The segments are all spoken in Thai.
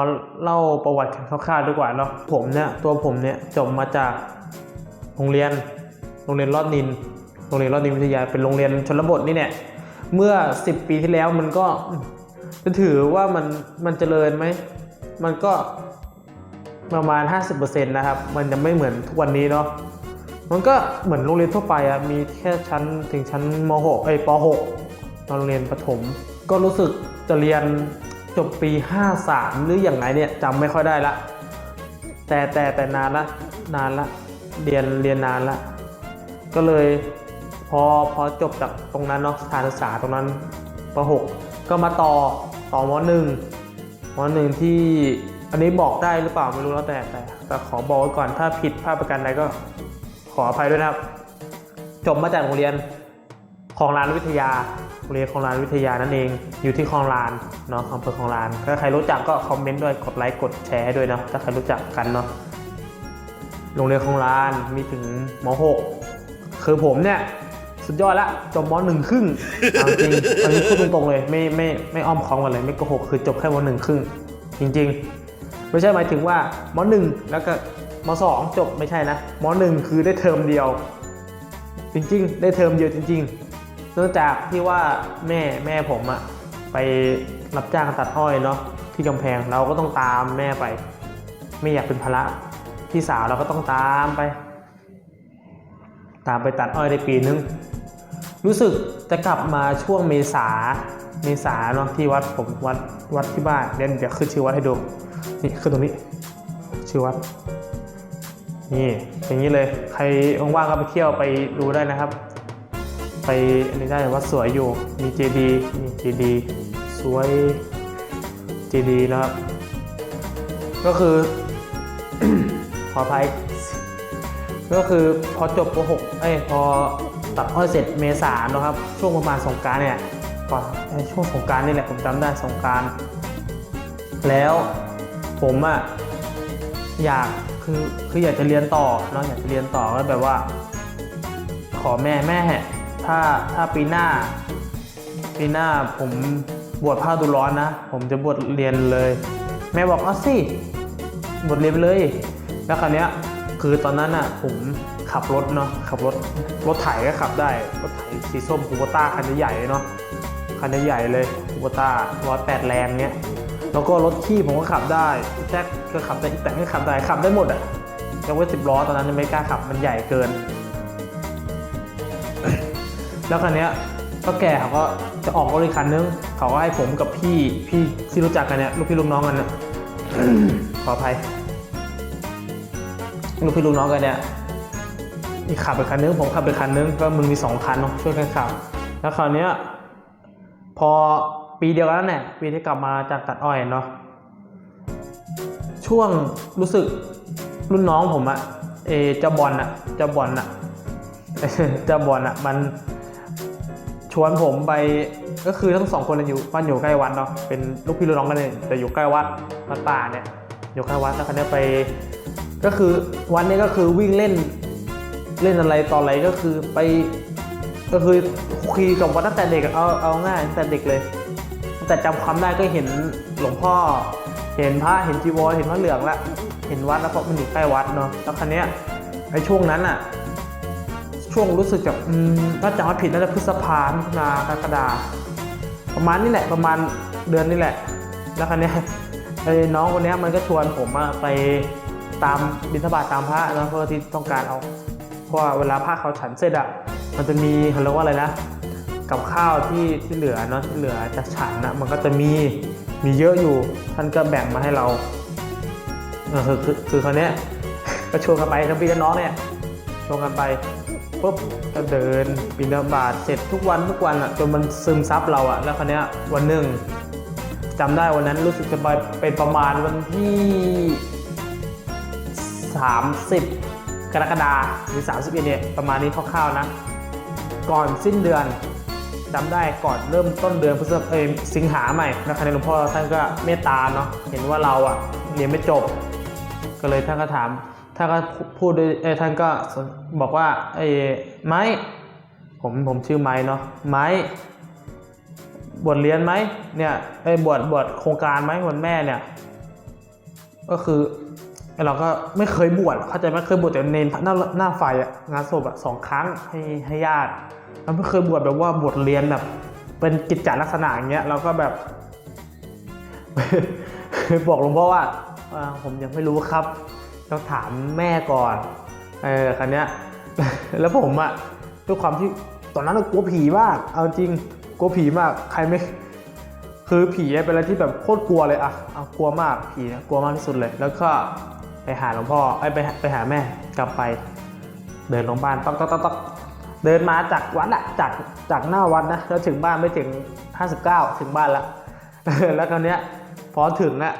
อเล่าประวัติคร่าวๆดีกว่าเนาะผมเนี่ยตัวผมเนี่ยจบมาจากโรงเรียนโรงเรียนรอดนินโรงเรียนรอดนินวิทยาเป็นโรงเรียนชนบทนี่เนี่ยเมื่อ 10 ปีที่แล้วมันก็จะถือว่ามันมันเจริญไหมมันก็ประมาณ 50%นะครับ มันจะไม่เหมือนทุกวันนี้เนาะมันก็เหมือนโรงเรียนทั่วไปอะมีแค่ชั้นถึงชั้นม .6 เอ้ยป .6 ตอนโรงเรียนประถม ก็รู้สึกจะเรียน จบปี 53 หรืออย่างไรเนี่ยจำไม่ค่อยได้ละ แต่แต่แต่นานละนานละเรียนเรียนนานละ ก็เลยพอพอจบจากตรงนั้นเนาะสถานศึกษาตรงนั้นป .6 ก็มาต่อต่อม .1 ม .1 ที่อันนี้บอกได้หรือเปล่าไม่รู้แล้วแต่แต่แต่ขอบอกไว้ก่อนถ้าผิดพลาดประการใดก็ขออภัยด้วยนะครับ จบมาจากโรงเรียน คลองลานวิทยาโรงเรียนคลองลานวิทยานั่นเอง อยู่ที่คลองลานเนาะอำเภอคลองลาน ถ้าใครรู้จักก็คอมเมนต์ด้วย กดไลค์ กดแชร์ให้ด้วยเนาะ ถ้าใครรู้จักกันเนาะ โรงเรียนคลองลานมีถึงม .6 คือผมเนี่ยสุดยอดละ จบม .1 ครึ่งจริงอันนี้พูดตรงๆเลย ไม่ไม่ไม่อ้อมค้อมกันเลย ไม่โกหก คือจบแค่ม .1 ครึ่ง จริง ๆ ไม่ใช่หมายถึงว่าม .1 แล้วก็ม .2 จบไม่ใช่นะม .1 คือได้เทอมเดียว จริง ๆ ได้เทอมเดียวจริง ๆ เนื่องจากที่ว่าแม่แม่ผมอะไปรับจ้างตัดอ้อยเนาะที่กำแพงเราก็ต้องตามแม่ไป ไม่อยากเป็นภาระพี่สาวเราก็ต้องตามไป ตามไปตัดอ้อยได้ปีนึงรู้สึกจะกลับมาช่วงเมษาเมษาเนาะที่วัดผมวัดวัดที่บ้านเดี๋ยวเดี๋ยวขึ้นชื่อวัดให้ดูนี่ขึ้นตรงนี้ ชื่อวัดนี่อย่างนี้เลย ใครว่างๆก็ไปเที่ยวไปดูได้นะครับ ไปอันนี้ได้วัดสวยอยู่ มีเจดีนี่เจดีสวยเจดีนะครับก็คือ ขออภัยก็คือพอจบป .6 เอ้ยพอตัดอ้อยเสร็จเมษาเนะครับ ช่วงประมาณสงการเนี่ยก่อนช่วงสงการนี่แหละผมจำได้สงการแล้วผมอะอยากคือคืออยากจะเรียนต่อเนาะอยากจะเรียนต่อก็แบบว่า ขอแม่แม่ ถ้าถ้าปีหน้า ปีหน้าผมบวชภาคดูร้อนนะ ผมจะบวชเรียนเลย แม่บอกเอาสิบวชเรียนเลย แล้วคราวเนี้ยคือตอนนั้นอะผมขับรถเนาะขับรถรถไถก็ขับได้รถไถสีส้มคูโบต้าคันใหญ่เนาะคันใหญ่เลยคูโบต้าร้อยแปดแรงเนี้ยแล้วก็รถขี้ผมก็ขับได้แจ็คก็ขับได้แต่ก็ขับได้ขับได้หมดอะยกเว้นสิบล้อตอนนั้นยังไม่กล้าขับมันใหญ่เกิน แล้วคันเนี้ยก็แก่เขาก็จะออกรถอีกคันนึง เขาก็ให้ผมกับพี่พี่ที่รู้จักกันเนี่ยลูกพี่ลูกน้องกันเนี่ยขออภัยลูกพี่ลูกน้องกันเนี่ยอีกขับไปคันนึงผมขับไปคันนึงก็มึงมีสองคันเนาะช่วยกันขับ แล้วคราวเนี้ยพอปีเดียวกันนั่นแหละปีที่กลับมาจากตัดอ้อยเนาะช่วงรู้สึกรุ่นน้องผมอะเอเจ้าบอลอะเจ้าบอลอะเจ้าบอลอะมัน ชวนผมไปก็คือทั้งสองคนน่ะอยู่บ้านอยู่ใกล้วัดเนาะเป็นลูกพี่ลูกน้องกันเลยแต่อยู่ใกล้วัดวัดป่าเนี่ยอยู่ใกล้วัดแล้วคันนี้ไป ก็คือวันนี้ก็คือวิ่งเล่นเล่นอะไรตออะไรก็คือไป ก็คือคุยกับวัดตั้งแต่เด็กเอาเอาง่ายตั้งแต่เด็กเลยแต่จำความได้ก็เห็นหลวงพ่อ เห็นพระเห็นจีวรเห็นพระเหลืองละเห็นวัดแล้วเพราะมันอยู่ใกล้วัดเนาะแล้วคันนี้ไอ้ช่วงนั้นอะ ช่วงรู้สึกจะอืมถ้าจำไม่ผิดน่าจะพฤษภามิถุนากรกฎาประมาณนี้แหละประมาณเดือนนี้แหละ แล้วครั้นี้ยไอ้น้องคนนี้มันก็ชวนผมไปตามบิณฑบาตตามพระนะเพื่อที่ต้องการเอาเพราะเวลาพระเขาฉันเสร็จอะมันจะมีเขาเรียกว่าอะไรนะกับข้าวที่ที่เหลือเนาะที่เหลือจากฉันนะมันก็จะมีมีเยอะอยู่ท่านก็แบ่งมาให้เราเออคือคือคือคนเนี้ยก็ชวนกันไปทั้งพี่ทั้งน้องเนี่ยชวนกันไป ปุ๊บก็เดินบินบาตเสร็จทุกวันทุกวันอะจนมันซึมซับเราอะแล้วคนเนี้ยวันหนึ่งจำได้วันนั้นรู้สึกจะไปเป็นประมาณวันที่ 30 กรกฎาคมหรือ 31เนี่ยประมาณนี้คร่าวๆนะ ก่อนสิ้นเดือนจำได้ก่อนเริ่มต้นเดือนพฤษภาเอยสิงหาใหม่แล้วคณะหลวงพ่อท่านก็เมตตาเนาะเห็นว่าเราอะเรียนไม่จบ ก็เลยท่านก็ถาม ท่านก็พูดด้วยเอยท่านก็บอกว่าไอ้ไม้ผมผมชื่อไม้เนาะไม้บวชเรียนไหมเนี่ยไอ้บวชบวชโครงการไหมวันแม่เนี่ย ก็คือเราก็ไม่เคยบวชเข้าใจไหมเคยบวชแต่เนนหน้าหน้าไฟอะงานศพอะสองครั้งให้ให้ญาติเราไม่เคยบวชแบบว่าบวชเรียนแบบเป็นกิจจลักษณะอย่างเงี้ยเราก็แบบบอกหลวงพ่อว่าผมยังไม่รู้ครับ ต้องถามแม่ก่อน เออคันเนี้ย แล้วผมอะด้วยความที่ตอนนั้นเรากลัวผีมาก เอาจริงกลัวผีมาก ใครไม่ คือผีเป็นอะไรที่แบบโคตรกลัวเลยอะเอากลัวมากผีนะกลัวมากที่สุดเลย แล้วก็ไปหาหลวงพ่อไอ้ไปไปหาแม่กลับไป เดินลงบ้านต๊อกต๊อกต๊อกต๊อกเดินมาจากวัดอะจากจากหน้าวัดนะแล้วถึงบ้านไม่ถึง 59 ถึงบ้านละแล้วคราวเนี้ยพอถึงอะ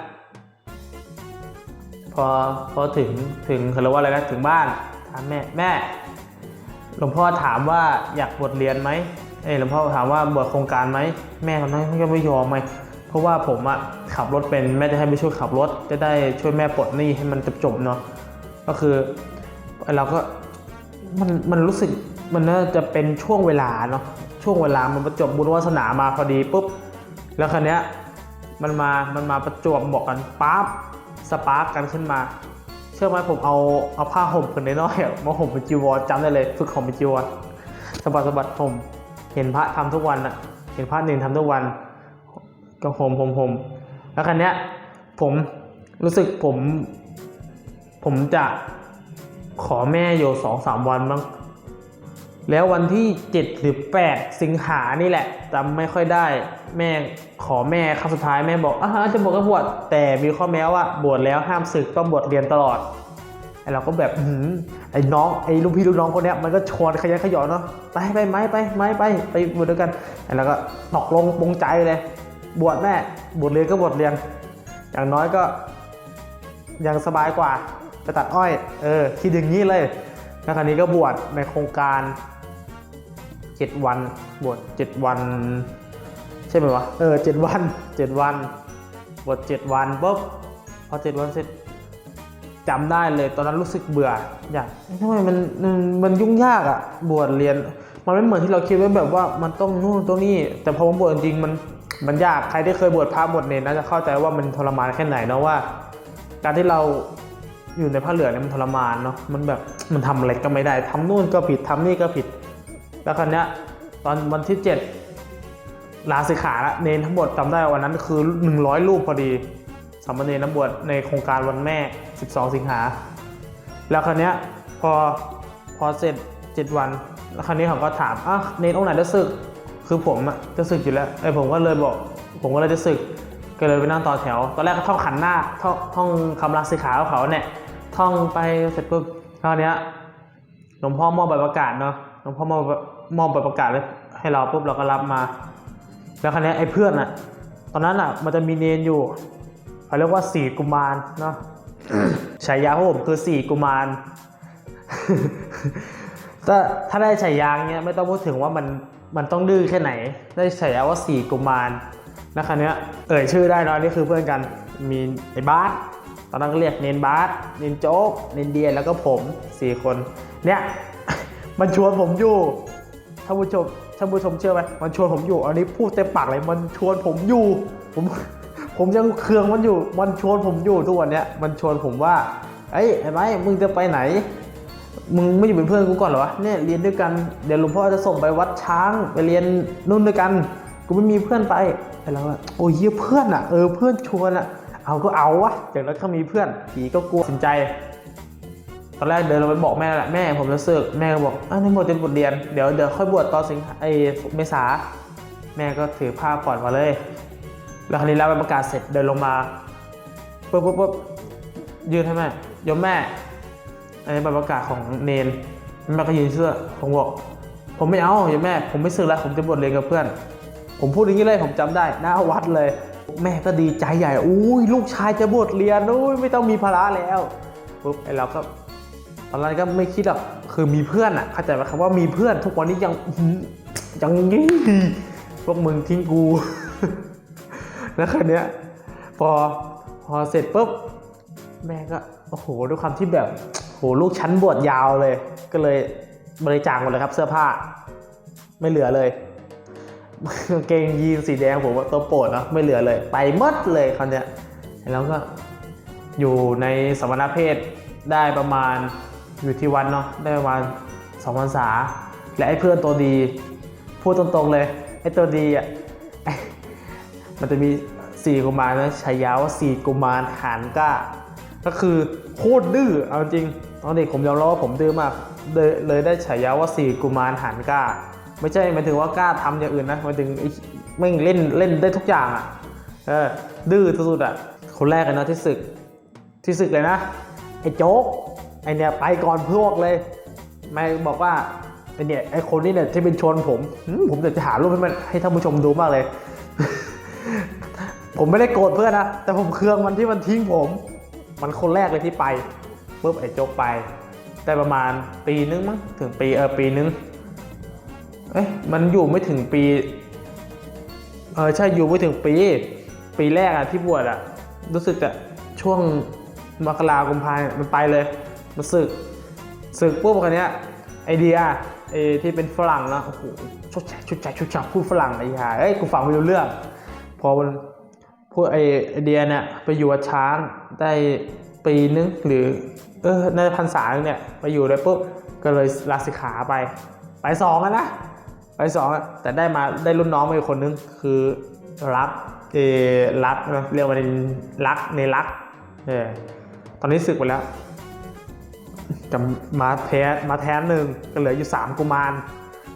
พอพอถึงถึงเขาเรียกว่าอะไรนะถึงบ้านถามแม่แม่หลวงพ่อถามว่าอยากบวชเรียนไหมเอ้หลวงพ่อถามว่าบวชโครงการไหมแม่คนนั้นก็ไม่ยอมไงเพราะว่าผมอะขับรถเป็นแม่จะให้ไปช่วยขับรถจะได้ช่วยแม่ปลดหนี้ให้มันจบๆเนาะก็คือเราก็มันมันรู้สึกมันน่าจะเป็นช่วงเวลาเนาะช่วงเวลามันประจบบุญวาสนามาพอดีปุ๊บแล้วคราวเนี้ยมันมามันมาประจวบบอกกันปั๊บ สปาร์กกันขึ้นมา เชื่อไหมผมเอาเอาผ้าห่มผืนน้อยๆมาห่มเป็นจีวรจำได้เลย ฝึกห่มเป็นจีวรสบัดสบัดห่มเห็นพระทำทุกวันอะเห็นพระเนรทำทุกวันก็ห่มห่มห่มแล้วครั้เนี้ยผมรู้สึกผม ผมจะขอแม่อยู่สองสามวันบ้าง แล้ววันที่ 7 หรือ 8 สิงหานี่แหละจำไม่ค่อยได้แม่ขอแม่ครั้งสุดท้ายแม่บอกอ่าจะบวชก็บวชแต่มีข้อแม้ว่าบวชแล้วห้ามศึกต้องบวชเรียนตลอดไอเราก็แบบอื้อหือไอ้น้องไอ้ลูกพี่ลูกน้องคนเนี้ยมันก็ชวนขยันขยอนเนาะไปไปไหมไปไหมไปไปบวชด้วยกันไอ้เราก็ตกลงปรงใจเลย บวชแม่บวชเรียนก็บวชเรียน อย่างน้อยก็ยังสบายกว่าไปตัดอ้อย เออคิดอย่างนี้เลย แล้วคราวนี้ก็บวชในโครงการ7วันบวช7วัน ใช่ไหมวะเออ7วัน7วันบวช7วันปุ๊บพอ7วันเสร็จจำได้เลย ตอนนั้นรู้สึกเบื่อ อยากทำไมมันมันยุ่งยากอะบวชเรียน มันไม่เหมือนที่เราคิดไว้แบบว่ามันต้องนู่นต้องนี่ แต่พอมาบวชจริงมันมันยากใครที่เคยบวชพระบวชเนรน่าจะเข้าใจว่ามันทรมานแค่ไหนเนาะว่า การที่เรา อยู่ในผ้าเหลืองเนี่ยมันทรมานเนาะมันแบบมันทำอะไรก็ไม่ได้ทำนู่นก็ผิดทำนี่ก็ผิด แล้วครั้เนี้ยตอนวันที่ 7 ลาสิกขาละเนนทั้งหมดจำได้วันนั้นคือ 100 รูปพอดีสามเณรน้ำบวชในโครงการวันแม่ 12 สิงหา แล้วครั้เนี้ยพอพอเสร็จ 7 วัน แล้วครั้นี้เขาก็ถามอะเนนองค์ไหนจะศึก คือผมอะจะศึกอยู่แล้วไอ้ผมก็เลยบอก ผมก็เลยจะศึกก็เลยไปนั่งต่อแถว ตอนแรกก็ท่องขันหน้าท่องท่องคำลาสิกขาของเขาเนี่ย ท่องไปเสร็จปุ๊บคราวเนี้ยหลวงพ่อมอบใบประกาศเนาะหลวงพ่อมอบมอบใบประกาศให้เราปุ๊บเราก็รับมา แล้วคราวเนี้ยไอ้เพื่อนอะตอนนั้นอะมันจะมีเนนอยู่เขาเรียกว่าสี่กุมารเนาะฉายาของผมคือสี่กุมารถ้าถ้าได้ฉายาเนี้ยไม่ต้องพูดถึงว่ามันมันต้องดื้อแค่ไหน ได้ฉายาว่าสี่กุมารแล้วคราวเนี้ยเอ่ยชื่อได้เนอะนี่คือเพื่อนกันมีไอ้บาส ตอนนั้นก็เรียกเนนบาสเนนโจ๊กเนนเดียแล้วก็ผมสี่คน เนี่ยมันชวนผมอยู่ท่านผู้ชมท่านผู้ชมเชื่อไหมมันชวนผมอยู่ อันนี้พูดเต็มปากเลยมันชวนผมอยู่ ผมผมยังเคืองมันอยู่ มันชวนผมอยู่ทุกวันเนี้ยมันชวนผมว่าเอ้ยไอ้ไม้มึงจะไปไหน มึงไม่อยู่เป็นเพื่อนกูก่อนเหรอวะเนี่ยเรียนด้วยกันเดี๋ยวหลวงพ่อจะส่งไปวัดช้างไปเรียนนู่นด้วยกันกูไม่มีเพื่อนไปไอ้เราอะโอ้ยเพื่อนอะเออเพื่อนชวนอะ เอาก็เอาวะอย่างนั้นก็มีเพื่อนผีก็กลัวสนใจ ตอนแรกเดินลงไปบอกแม่แหละแม่ผมจะศึกแม่ก็บอกอ้าวนี่หมดจะบทเรียนเดี๋ยวเดี๋ยวค่อยบวชตอนสิงไอเมษาแม่ก็ถือผ้าก่อนมาเลย แล้วคราวนี้รับใบประกาศเสร็จเดินลงมาปุ๊บปุ๊บปุ๊บยืนให้แม่ยมแม่อันนี้ใบประกาศของเนนแม่ก็ยืนเชื่อผมบอกผมไม่เอายมแม่ ผมไม่ซื้อแล้วผมจะบวชเรียนกับเพื่อน ผมพูดอย่างนี้เลยผมจำได้หน้าวัดเลย แม่ก็ดีใจใหญ่อุ้ยลูกชายจะบวชเรียนอุ้ยไม่ต้องมีภาระแล้วปุ๊บไอเราก็ตอนนั้นก็ไม่คิดหรอกคือมีเพื่อนอะเข้าใจไหมคำว่ามีเพื่อนทุกวันนี้ยังยังงี้พวกมึงทิ้งกูแล้วคราวเนี้ยพอพอเสร็จปุ๊บแม่ก็โอ้โหด้วยความที่แบบโหลูกชั้นบวชยาวเลย ก็เลยบริจาคหมดเลยครับ เสื้อผ้า ไม่เหลือเลย กางเกงยีนสีแดงผมว่าตัวโปรดเนอะไม่เหลือเลย ไปมดเลยคราวเนี้ยแล้วก็อยู่ในสมณเพศได้ประมาณอยู่ที่วัดเนาะได้ประมาณสองพรรษา และไอ้เพื่อนตัวดี พูดตรงๆเลยไอ้ตัวดีอะมันจะมีสี่กุมารนะฉายาว่าสี่กุมารหานก้า ก็คือโคตรดื้อเอาจริงตอนเด็กผมยอมรับว่าผมดื้อมากเลยเลยได้ฉายาว่าสี่กุมารหานก้า ไม่ใช่หมายถึงว่ากล้าทำอย่างอื่นนะหมายถึงไม่เล่นเล่นได้ทุกอย่างอะเออดื้อสุดๆอะคนแรกเลยนะที่ศึกที่ศึกเลยนะไอ้โจ๊กไอ้เนี่ยไปก่อนพวกเลยไม่บอกว่าไอ้เนี่ยไอ้คนนี้เนี่ยที่เป็นชนผมหืมผมอยากจะหารูปให้มันให้ท่านผู้ชมดูมากเลย ผมไม่ได้โกรธเพื่อนนะแต่ผมเคืองมันที่มันทิ้งผม มันคนแรกเลยที่ไปปุ๊บไอ้โจ๊กไป ได้ประมาณปีนึงมั้งถึงปีเออปีนึง เอ้ยมันอยู่ไม่ถึงปี เออใช่อยู่ไม่ถึงปี ปีแรกอะที่บวชอะรู้สึกจะช่วงมกรากุมภายมันไปเลย มันสึกสึกปุ๊บกันเนี้ยไอเดียไอที่เป็นฝรั่งนะโอ้โหชุดแฉชุดแฉชุดฉับพูดฝรั่งไอ้ห่าเอ้ยกูฟังไม่รู้เรื่อง พอมันพูดไอไอเดียเนี่ยไปอยู่กับช้างได้ปีนึงหรือ เออในพรรษาเนี่ยไปอยู่ได้ปุ๊บก็เลยลาสิกขาไป ไปสองอะนะ ไปสองอะแต่ได้มาได้รุ่นน้องมาอีกคนนึงคือรักเอรักนะเรียกว่าในรักในรักเออตอนนี้ศึกไปแล้วจะมาแทนมาแทนหนึ่งก็เหลืออยู่สามกุมาร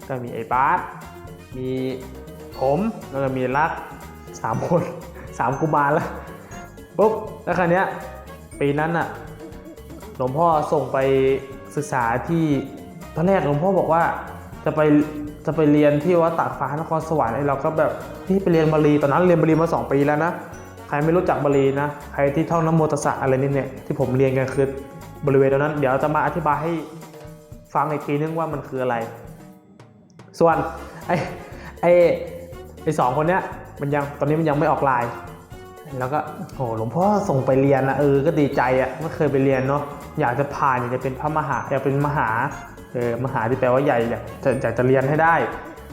ก็มีไอ้บาสมีผมแล้วก็มีรักสามคนสามกุมารแล้วปุ๊บแล้วคราวเนี้ยปีนั้นอะหลวงพ่อส่งไปศึกษาที่ตอนแรกหลวงพ่อบอกว่าจะไป จะไปเรียนที่วัดตากฟ้านครสวรรค์ไอ้เราก็แบบที่ไปเรียนบาลีตอนนั้นเรียนบาลีมาสองปีแล้วนะใครไม่รู้จักบาลีนะใครที่ท่องนโมตสะอะไรนี่เนี่ยที่ผมเรียนกันคือบริเวณตรงนั้น เดี๋ยวจะมาอธิบายให้ฟังอีกทีนึงว่ามันคืออะไร ส่วนไอ้ไอ้ไอ้สองคนเนี้ยมันยังตอนนี้มันยังไม่ออกลน์แล้วก็โอ้หลวงพ่อส่งไปเรียนนะเออก็ดีใจอะ่ะไม่เคยไปเรียนเนาะอยากจะผ่านอยากจะเป็นพระมหาอยากเป็นมหา เออมหาที่แปลว่าใหญ่อยากจะอยากจะเรียนให้ได้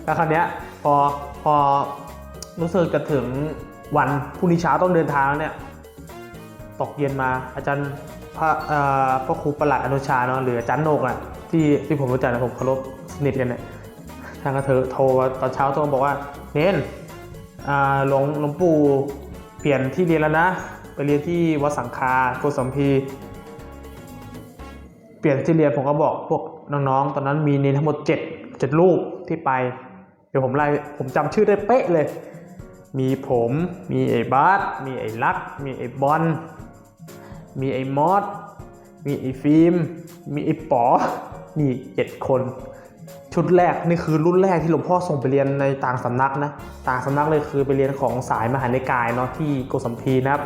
แล้วคราวเนี้ยพอพอรู้สึกจะถึงวันพรุ่งนี้เช้าต้องเดินทางแล้วเนี่ยตกเย็นมาอาจารย์พระเอ่อพระครูประหลัดอนุชาเนาะหรืออาจารย์โหนกอะที่ที่ผมรู้จักนะผมเคารพสนิทกันเนี่ยทางกระเธอโทรมาตอนเช้าโทรบอกว่าเน้นหลวงหลวงปู่เปลี่ยนที่เรียนแล้วนะ ไปเรียนที่วัดสังคาโกสัมพี เปลี่ยนที่เรียนผมก็บอกพวก น้องๆ ตอนนั้นมีเนนทั้งหมด 7 7 รูปที่ไป เดี๋ยวผมไล่ผมจำชื่อได้เป๊ะเลย มีผม มีไอ้บาสมีไอ้ลัก มีไอ้บอล มีไอ้มอส มีไอ้ฟิล์ม มีไอ้ป๋อ นี่เจ็ดคน ชุดแรกนี่คือรุ่นแรกที่หลวงพ่อส่งไปเรียนในต่างสำนักนะ ต่างสำนักเลยคือไปเรียนของสายมหานิกายเนาะที่โกสัมพีนะครับ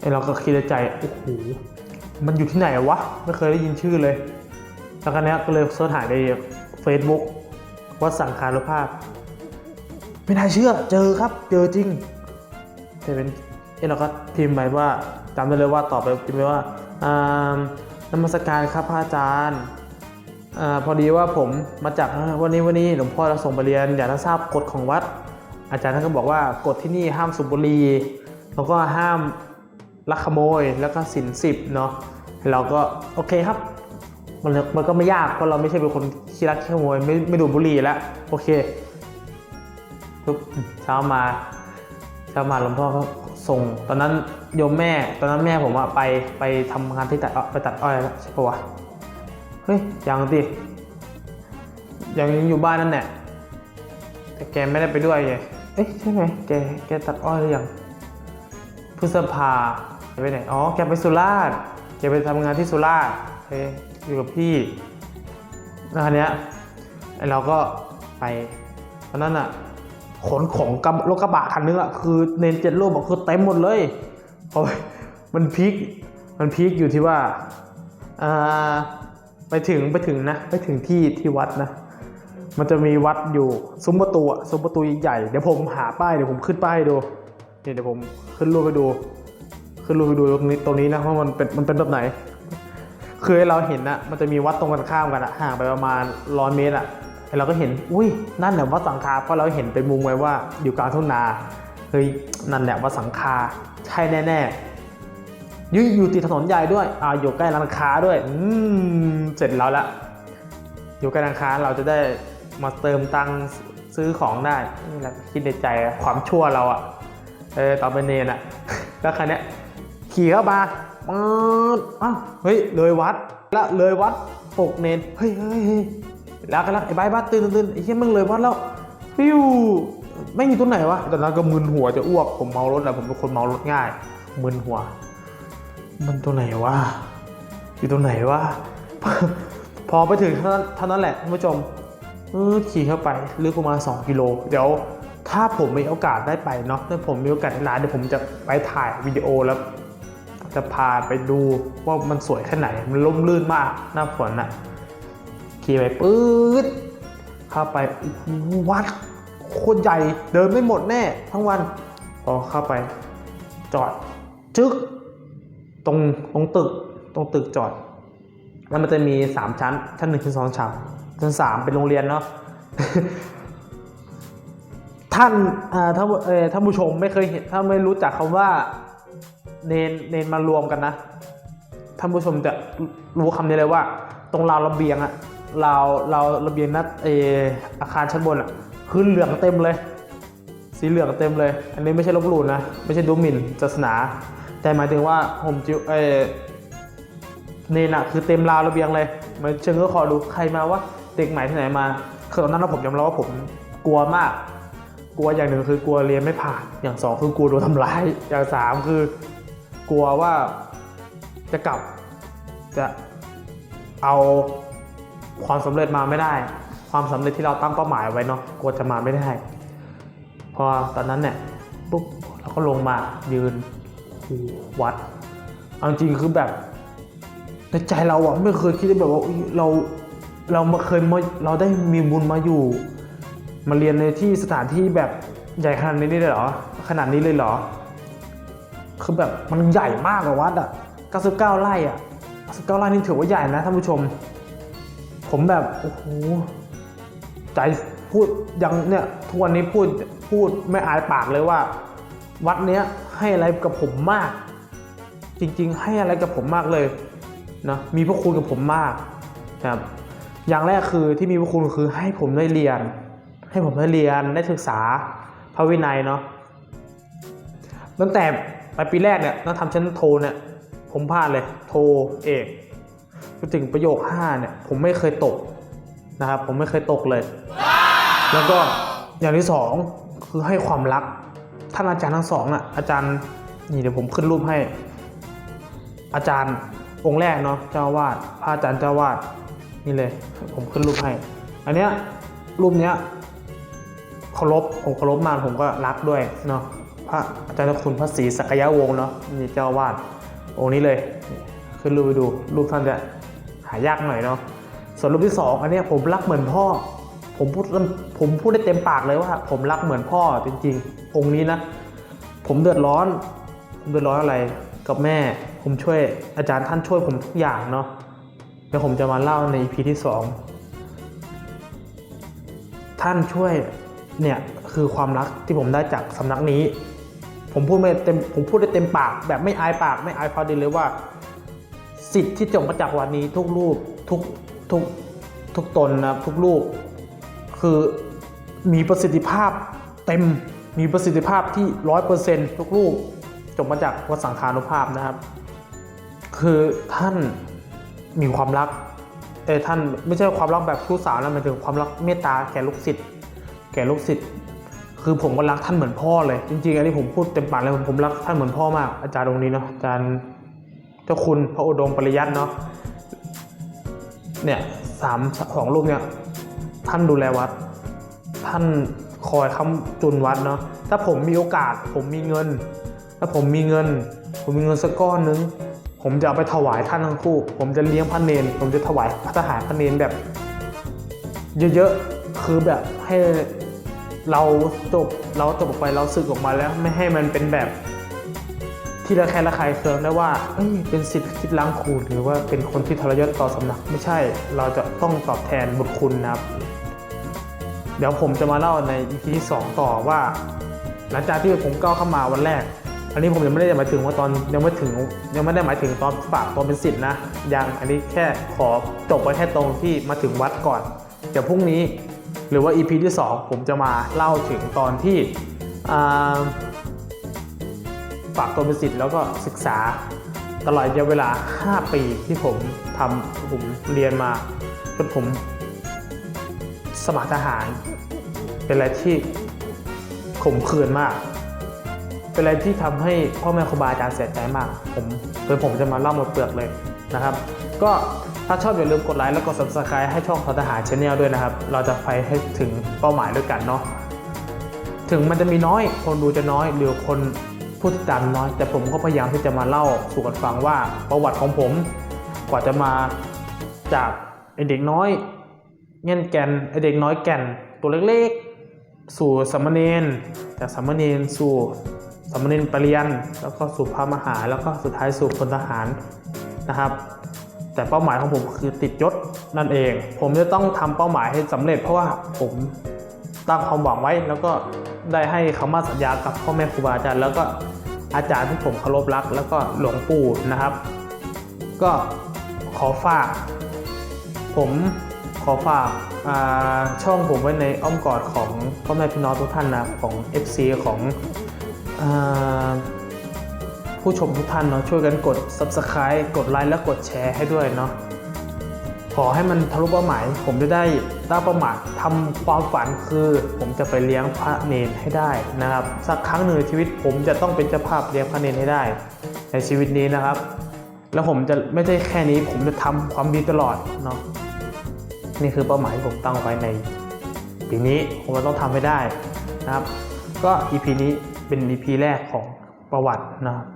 ไอเราก็คิดในใจ โอ้โห มันอยู่ที่ไหนวะ ไม่เคยได้ยินชื่อเลย แล้วก็เนี้ก็เลยเสิร์ชหาใน Facebook วัดสังคารุภาพ ไม่น่าเชื่อเจอครับเจอจริงแต่เป็นเอ้เราก็พิมพ์ไปว่าจำได้เลยว่าตอบไปพิมพ์ไปว่าอ่านมัสการครับพระอาจารย์อาพอดีว่าผมมาจากวันนี้วันนี้หลวงพ่อเราส่งไปเรียนอยากจะทราบกฎของวัด อาจารย์ท่านก็บอกว่ากฎที่นี่ห้ามสูบบุหรี่แล้วก็ห้ามลักขโมยแล้วก็สินสิบเนาะเราก็โอเคครับ มันมันก็ไม่ยากเพราะเราไม่ใช่เป็นคนขี้รักขี้ขโมยไม่ไม่ดูบุหรี่แล้วโอเคปุ๊บเช้ามาเช้ามาหลวงพ่อก็ส่ง ตอนนั้นโยมแม่ ตอนนั้นแม่ผมอะไปไปทำงานที่ตัดไปตัดอ้อยแล้วใช่ปะวะเฮ้ยยังดิยังอยู่บ้านนั่นแหละแต่แกไม่ได้ไปด้วยไงเอ๊ะใช่ไหมแกแกตัดอ้อยหรือยังพฤษภาไปไหนอ๋อแกไปสุราษฎร์แกไปทำงานที่สุราษฎร์ อยู่กับพี่แล้วคราวเนี้ยไอ้เราก็ไปตอนนั้นอะขนของกรถกระบะคันนึงอะคือเนนเจ็ดรูปอะคือเต็มหมดเลยโอ้ยมันพีคมันพีคอยู่ที่ว่าอ่าไปถึงไปถึงนะไปถึงที่ที่วัดนะ มันจะมีวัดอยู่ซุ้มประตูอะซุ้มประตูใหญ่เดี๋ยวผมหาป้ายเดี๋ยวผมขึ้นป้ายให้ดูนี่เดี๋ยวผมขึ้นรูปไปดู ขึ้นรูปไปดูตรงนี้ตรงนี้นะว่ามันเป็นมันเป็นแบบไหน คือเราเห็นนะมันจะมีวัดตรงกันข้ามกันอะห่างไปประมาณร้อยเมตรอะเราก็เห็น อุ้ย นั่นแหละวัดสังคาเพราะเราเห็นเป็นมุมไว้ว่าอยู่กลางทุ่งนา เฮ้ย นั่นแหละวัดสังคา ใช่แน่อยุ่อยู่ติดถนนใหญ่ด้วยอ่าอยู่ใกล้ร้านค้าด้วย อืม เสร็จแล้วละ อยู่ใกล้ร้านค้าเราจะได้มาเติมตังค์ซื้อของได้นี่แหละคิดในใจความชั่วเราอะเออต่อนเป็นเนนอะแล้วคันเนี้ยขี่เข้ามา ป๊ดอ้าวเฮ้ย เลยวัดละเลยวัดปกเนนเฮ้ยเฮ้ยเฮ้ยแล้วกันละไอ้ใบบ้าตื่นตื่นไอ้เหี้ยมึงเลยวัดแล้วฟิวไม่อยู่ตรงไหนวะตอนนั้นก็มึนหัวจะอ้วกผมเมารถอะผมเป็นคนเมารถง่ายมึนหัว มันตัวไหนวะอยู่ตรงไหนวะพอไปถึงเท่านั้นแหละท่านผู้ชมขี่เข้าไปลึกประมาณ2กิโลเดี๋ยวถ้าผมมีโอกาสได้ไปเนาะถ้าผมมีโอกาสในร้านเดี๋ยวผมจะไปถ่ายวิดีโอแล้ว จะพาไปดูว่ามันสวยแค่ไหน มันล่มลื่นมากหน้าฝนอะขี่ไปปื๊ดเข้าไปวัดโคตรใหญ่เดินไม่หมดแน่ ทั้งวันพอเข้าไปจอดจึ๊กตรงตรงตึกตรงตึกจอด แล้วมันจะมีสามชั้น ชั้นหนึ่งชั้นสองชั้นชั้นสามเป็นโรงเรียนเนาะท่านอ่าถ้าเออท่านผู้ชมไม่เคยเห็นถ้าไม่รู้จักคำว่า เนนเนนมารวมกันนะท่านผู้ชมจะรู้คำนี้เลยว่า ตรงราวระเบียงอะราวราวระเบียงนัดเออาคารชั้นบนอะคือเหลืองเต็มเลย สีเหลืองเต็มเลย อันนี้ไม่ใช่ลบหลู่นะ ไม่ใช่ดูหมิ่นศาสนา แต่หมายถึงว่าผมจิวเอเนนอะคือเต็มราวระเบียงเลยเหมันเชิงก็ขอดูใครมาว่าเด็กใหม่ที่ไหนมาคือตอนนั้นนะผมยอมรับว่าผมกลัวมากกลัวอย่างหนึ่งคือกลัวเรียนไม่ผ่าน อย่างสองคือกลัวโดนทำร้าย อย่างสามคือ กลัวว่าจะกลับจะเอาความสำเร็จมาไม่ได้ ความสำเร็จที่เราตั้งเป้าหมายไว้เนาะกลัวจะมาไม่ได้ พอตอนนั้นเนี่ยปุ๊บเราก็ลงมายืนวัดเอาจริงคือแบบในใจเราอะไม่เคยคิดแบบว่าเราเรามาเคยมาเราได้มีบุญมาอยู่ มาเรียนในที่สถานที่แบบใหญ่ขนาดนี้เลยเหรอขนาดนี้เลยเหรอ คือแบบมันใหญ่มากอะวัดอะ 99 ไร่อะ 99 ไร่นี่ถือว่าใหญ่นะท่านผู้ชม ผมแบบโอ้โหใจพูดยังเนี่ยทุกวันนี้พูดพูดไม่อายปากเลยว่า วัดเนี้ยให้อะไรกับผมมาก จริงๆ ให้อะไรกับผมมากเลยนะมีพระคุณกับผมมากนะครับอย่างแรกคือที่มีพระคุณคือให้ผมได้เรียน ให้ผมได้เรียนได้ศึกษาพระวินัยเนาะตั้งแต่ ไปปีแรกเนี่ยนักทำชั้นโทเนี่ยผมพลาดเลยโทเอกจนถึงประโยค5เนี่ยผมไม่เคยตกนะครับผมไม่เคยตกเลย แล้วก็อย่างที่สองคือให้ความรักท่านอาจารย์ทั้งสองอะอาจารย์นี่เดี๋ยวผมขึ้นรูปให้ อาจารย์องค์แรกเนาะเจ้าวาดพระอาจารย์เจ้าวาดนี่เลย ผมขึ้นรูปให้ อันเนี้ยรูปเนี้ยเคารพผมเคารพมากผมก็รักด้วยเนาะ ระอาจารย์คุณพระศรีสักยะวงศ์เนาะนี่เจ้าวาดองค์นี้เลยขึ้นรูปไปดูรูปท่านจะหายากหน่อยเนาะส่วนรูปที่สองอันนี้ผมรักเหมือนพ่อ ผมพูดผมพูดได้เต็มปากเลยว่า ผมรักเหมือนพ่อจริงๆ องค์นี้นะ ผมเดือดร้อนผมเดือดร้อนอะไรกับแม่ ผมช่วยอาจารย์ท่านช่วยผมทุกอย่างเนาะเดี๋ยวผมจะมาเล่าใน EP ที่สองท่านช่วยเนี่ยคือความรักที่ผมได้จากสำนักนี้ ผมพูดไม่เต็มผมพูดได้เต็มปาก แบบไม่อายปากไม่อายพอดีเลยว่า สิทธิ์ที่จงมาจากวันนี้ทุกรูปทุกทุกทุกตนนะทุกรูป คือมีประสิทธิภาพเต็มมีประสิทธิภาพที่ร้อยเปอร์เซ็นต์ทุกรูปจบมาจากวัดสังขานุภาพนะครับ คือท่านมีความรักแต่ท่านไม่ใช่ความรักแบบชู้สาวนะหมายถึงความรักเมตตาแก่ลูกศิษย์แก่ลูกศิษย์ คือผมก็รักท่านเหมือนพ่อเลย จริง ๆ อันนี้ผมพูดเต็มปากเลยผมผมรักท่านเหมือนพ่อมาก อาจารย์ตรงนี้เนาะอาจารย์เจ้าคุณพระโอดมปริยัติเนาะเนี่ยสามสองรูปเนี่ยท่านดูแลวัด ท่านคอยค้ำจุนวัดเนาะถ้าผมมีโอกาสผมมีเงิน ถ้าผมมีเงิน ผมมีเงินสักก้อนนึงผมจะเอาไปถวายท่านทั้งคู่ ผมจะเลี้ยงพระเนน ผมจะถวายพระทหารพระเนนแบบ เยอะๆ คือแบบให้ เราจบเราจบออกไปเราสึกออกมาแล้วไม่ให้มันเป็นแบบ ที่ระแคะระคายเคืองได้ว่าเอ้ยเป็นสิทธิ์คิดล้างครูหรือว่าเป็นคนที่ทรยศต่อสำนักไม่ใช่ เราจะต้องตอบแทนบุญคุณนะครับ เดี๋ยวผมจะมาเล่าใน EP ที่2ต่อว่า หลังจากที่ผมก้าวเข้ามาวันแรก อันนี้ผมยังไม่ได้หมายถึงว่าตอนยังไม่ถึงยังไม่ได้หมายถึงตอนฝากตอนเป็นสิทธิ์นะยังอันนี้แค่ขอจบไว้แค่ตรงที่มาถึงวัดก่อนเดี๋ยวพรุ่งนี้ รือว่า EP ที่ 2 ผมจะมาเล่าถึงตอนที่ฝากตัวเป็นสิทธิ์แล้วก็ศึกษาตลอดระยะเวลา 5 ปีที่ผมทำผมเรียนมาจนผมสมัครทหาร เป็นอะไรที่ขมขื่นมาก เป็นอะไรที่ทำให้พ่อแม่ครูบาอาจารย์เสียใจมาก ผมเดี๋ยวผมจะมาเล่าหมดเปลือกเลยนะครับ ก็ ถ้าชอบอย่าลืมกดไลค์แล้วกด subscribe ให้ช่องทอทหารชาแนลด้วยนะครับ เราจะไปให้ถึงเป้าหมายด้วยกันเนาะ ถึงมันจะมีน้อย คนดูจะน้อยหรือคนผู้ติดตามน้อย แต่ผมก็พยายามที่จะมาเล่าสู่กันฟังว่าประวัติของผม กว่าจะมาจากไอเด็กน้อยเงี้ยแกนไอเด็กน้อยแก่นตัวเล็กๆ สู่สามเณรจากสามเณรสู่สามเณรปรริญญาแล้วก็สู่พระมหาแล้วก็สุดท้ายสู่พลทหารนะครับ แต่เป้าหมายของผมคือติดยศนั่นเอง ผมจะต้องทำเป้าหมายให้สำเร็จเพราะว่าผมตั้งความหวังไว้ แล้วก็ได้ให้คำมั่นสัญญากับพ่อแม่ครูบาอาจารย์แล้วก็อาจารย์ที่ผมเคารพรัก แล้วก็หลวงปู่นะครับ ก็ขอฝาก ผมขอฝากาช่องผมไว้ในอ้อมกอดของพ่อแม่พี่น้องทุกท่านนะของ FC ของอ ผู้ชมทุกท่านเนาะช่วยกันกด Subscribe กดไลค์และกดแชร์ให้ด้วยเนาะขอให้มันทะลุเป้าหมาย ผมจะได้ตั้งเป้าหมายทำความฝันคือ ผมจะไปเลี้ยงพระเนนให้ได้นะครับ สักครั้งหนึ่งในชีวิตผมจะต้องเป็นเจ้าภาพเลี้ยงพระเนนให้ได้ ในชีวิตนี้นะครับ แล้วผมจะไม่ใช่แค่นี้ ผมจะทำความดีตลอดเนาะนี่คือเป้าหมายที่ผมตั้งไว้ในปีนี้ผมจะต้องทำให้ได้นะครับ ก็ EP นี้เป็น EP แรกของประวัตินะครับ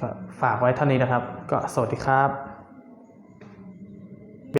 ก็ฝากไว้เท่านี้นะครับ ก็สวัสดีครับ